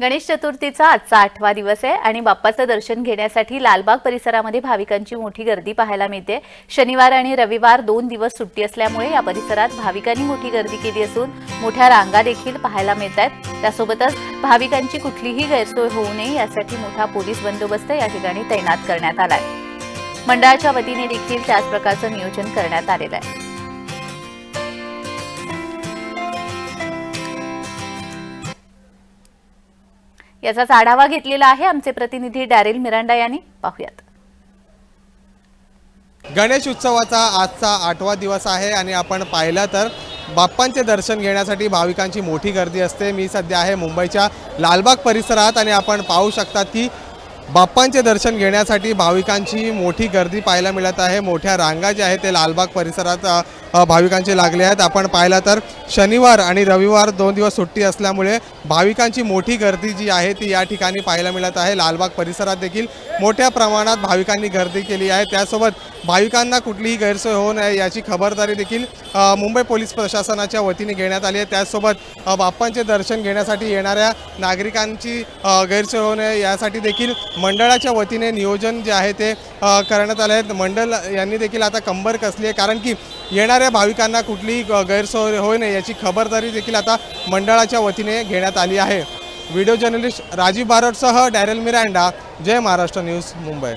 गणेश चतुर्थीचा आजचा आठवा दिवस आहे आणि बाप्पाचं दर्शन घेण्यासाठी लालबाग परिसरामध्ये भाविकांची मोठी गर्दी पाहायला मिळते. शनिवार आणि रविवार दोन दिवस सुट्टी असल्यामुळे या परिसरात भाविकांनी मोठी गर्दी केली असून मोठ्या रांगा देखील पाहायला मिळत आहेत त्यासोबतच भाविकांची कुठलीही गैरसोय होऊ नये यासाठी मोठा पोलीस बंदोबस्त या ठिकाणी तैनात करण्यात आलाय. मंडळाच्या वतीने देखील त्याच प्रकारचं नियोजन करण्यात आलेलं आहे. याचाच आढावा घेतलेला आहे आमचे प्रतिनिधी डॅरेल मिरांडा यांनी. पाहूयात. गणेश उत्सवाचा आजचा आठवा दिवस आहे आणि आपण पाहिलं तर बाप्पांचे दर्शन घेण्यासाठी भाविकांची मोठी गर्दी असते. मी सध्या आहे मुंबईच्या लालबाग परिसरात आणि आपण पाहू शकतात की बाप्पांचे दर्शन घेण्यासाठी भाविकांची मोठी गर्दी पाहायला मिळत आहे. मोठ्या रांगा ज्या आहेत ते लालबाग परिसरात भाविकांचे लागले आहेत. आपण पाहिलं तर शनिवार आणि रविवार दोन दिवस सुट्टी असल्यामुळे भाविकांची मोठी गर्दी जी आहे ती या ठिकाणी पाहायला मिळत आहे. लालबाग परिसरात देखील मोठ्या प्रमाणात भाविकांनी गर्दी केली आहे. त्यासोबत भाविकांना कुठलीही गैरसोय होऊ नये याची खबरदारी देखील मुंबई पोलीस प्रशासनाच्या वतीने घेण्यात आली आहे. त्याचसोबत बाप्पांचे दर्शन घेण्यासाठी येणाऱ्या नागरिकांची गैरसोय होऊ नये यासाठी देखील मंडळाच्या वतीने नियोजन जे आहे ते करण्यात आले आहे. मंडळ यांनी देखील आता कंबर कसली आहे कारण की येणाऱ्या भाविकांना कुठलीही ग- गैरसोय होय नाही याची खबरदारी देखील आता मंडळाच्या वतीने घेण्यात आली आहे. Video journalist Rajiv बारोटसह Darryl Miranda Jai Maharashtra news Mumbai.